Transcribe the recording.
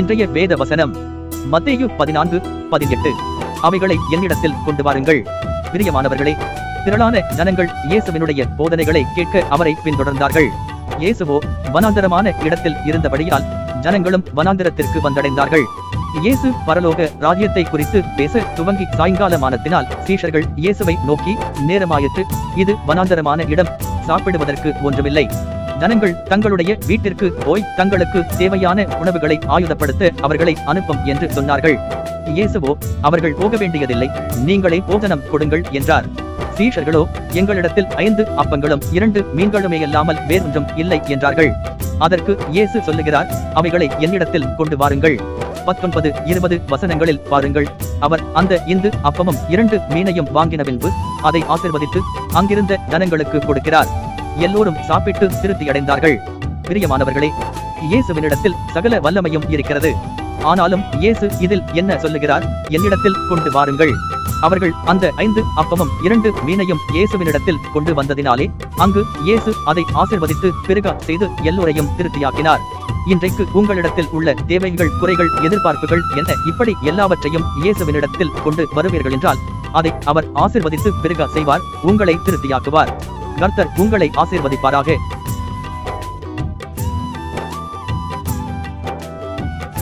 இன்றைய வேத வசனம் மத்தேயு பதினான்கு பதினெட்டு. அவைகளை என்னிடத்தில் கொண்டு வாருங்கள். பிரியமானவர்களே திரளான ஜனங்கள் இயேசுவினுடைய போதனைகளை கேட்க அவரை பின்தொடர்ந்தார்கள். இயேசுவோ வனாந்தரமான இடத்தில் இருந்தபடியால் ஜனங்களும் வனாந்தரத்திற்கு வந்தடைந்தார்கள். இயேசு பரலோக ராஜ்யத்தை குறித்து பேச துவங்கி சாயங்காலமானத்தினால் சீஷர்கள் இயேசுவை நோக்கி நேரமாயிற்று இது வனாந்தரமான இடம். சாப்பிடுவதற்கு ஒன்றுமில்லை. ஜனங்கள் தங்களுடைய வீட்டிற்கு போய் தங்களுக்கு தேவையான உணவுகளை ஆயுதப்படுத்த அவர்களை அனுப்பும் என்று சொன்னார்கள். இயேசுவோ அவர்கள் போக வேண்டியதில்லை. நீங்களே போதனம் கொடுங்கள் என்றார். சீஷர்களோ எங்களிடத்தில் ஐந்து அப்பங்களும் இரண்டு மீன்களுமேயல்லாமல் வேறொன்றும் இல்லை என்றார்கள். அதற்கு இயேசு சொல்லுகிறார் அவைகளை என்னிடத்தில் கொண்டு வாருங்கள். பத்தொன்பது இருபது வசனங்களில் பாருங்கள். அவர் அந்த இந்து அப்பமும் இரண்டு மீனையும் வாங்கின பின்பு அதை ஆசிர்வதித்து அங்கிருந்த ஜனங்களுக்கு கொடுக்கிறார். எல்லோரும் சாப்பிட்டு திருப்தியடைந்தார்கள் பிரியமானவர்களே இயேசுவினிடத்தில் சகல வல்லமையும் இருக்கிறது. ஆனாலும் இயேசு இதில் என்ன சொல்லுகிறார்? என்னிடத்தில் கொண்டு வாருங்கள். அவர்கள் அந்த ஐந்து அப்பமும் இரண்டு மீனையும் இயேசுவினிடத்தில் கொண்டு வந்ததினாலே அங்கு இயேசு அதை ஆசிர்வதித்து பெருக செய்து எல்லோரையும் திருப்தியாக்கினார். இன்றைக்கு உங்களிடத்தில் உள்ள தேவைகள் குறைகள் எதிர்பார்ப்புகள் என இப்படி எல்லாவற்றையும் இயேசுவினிடத்தில் கொண்டு வருவீர்கள் என்றால் அதை அவர் ஆசிர்வதித்து பெருக செய்வார் உங்களை திருப்தியாக்குவார். கர்த்தர் உங்களை ஆசீர்வதிப்பாராக.